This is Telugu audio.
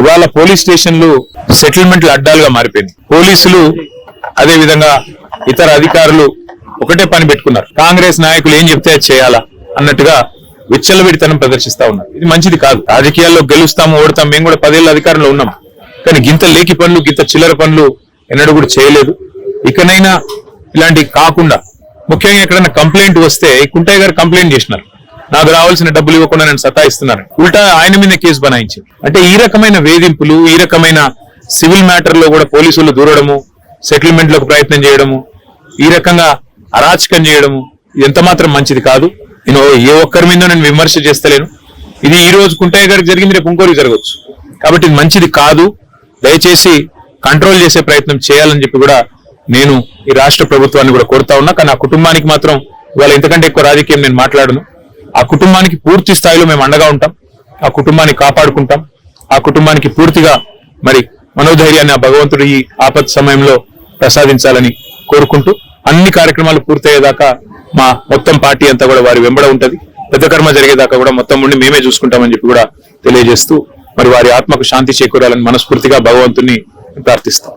ఇవాళ పోలీస్ స్టేషన్లు సెటిల్మెంట్ల అడ్డాలుగా మారిపోయింది. పోలీసులు అదే విధంగా ఇతర అధికారులు ఒకటే పని పెట్టుకున్నారు. కాంగ్రెస్ నాయకులు ఏం చెప్తే అది చేయాలా అన్నట్టుగా విచ్చలవిడితనం ప్రదర్శిస్తా ఉన్నారు. ఇది మంచిది కాదు. రాజకీయాల్లో గెలుస్తాము ఓడతాం మేము కూడా పదేళ్ళ అధికారంలో ఉన్నాం. కానీ గింత లేకి పనులు గింత చిల్లర పనులు ఎన్నడూ కూడా చేయలేదు. ఇకనైనా ఇలాంటివి కాకుండా ముఖ్యంగా ఎక్కడైనా కంప్లైంట్ వస్తే కుంటయ్య గారు కంప్లైంట్ చేసినారు. నాకు రావాల్సిన డబ్బులు ఇవ్వకుండా నేను సతాయిస్తున్నారు ఉల్టా ఆయన మీద కేసు బనాయించింది అంటే ఈ రకమైన వేధింపులు ఈ రకమైన సివిల్ మ్యాటర్లో కూడా పోలీసులు దూరడము సెటిల్మెంట్లకు ప్రయత్నం చేయడము ఈ రకంగా అరాచకం చేయడము ఎంత మాత్రం మంచిది కాదు. నేను ఏ ఒక్కరి మీద నేను విమర్శ చేస్తలేను. ఇది ఈ రోజు కుంటయ్య గారికి జరిగింది రేపు ఇంకోరికి జరగవచ్చు. కాబట్టి ఇది మంచిది కాదు. దయచేసి కంట్రోల్ చేసే ప్రయత్నం చేయాలని చెప్పి కూడా నేను ఈ రాష్ట్ర ప్రభుత్వాన్ని కూడా కోరుతా ఉన్నా. కానీ ఆ కుటుంబానికి మాత్రం ఇవాళ ఇంతకంటే ఎక్కువ రాజకీయం నేను మాట్లాడను. ఆ కుటుంబానికి పూర్తి స్థాయిలో మేము అండగా ఉంటాం. ఆ కుటుంబాన్ని కాపాడుకుంటాం. ఆ కుటుంబానికి పూర్తిగా మరి మనోధైర్యాన్ని ఆ భగవంతుడు ఈ ఆపత్ సమయంలో ప్రసాదించాలని కోరుకుంటూ అన్ని కార్యక్రమాలు పూర్తయ్యేదాకా మా మొత్తం పార్టీ అంతా కూడా వారి వెంబడ ఉంటది. పెద్ద కర్మ జరిగేదాకా కూడా మొత్తం ఉండి మేమే చూసుకుంటామని చెప్పి కూడా తెలియజేస్తూ మరి వారి ఆత్మకు శాంతి చేకూరాలని మనస్ఫూర్తిగా భగవంతుని ప్రార్థిస్తాం.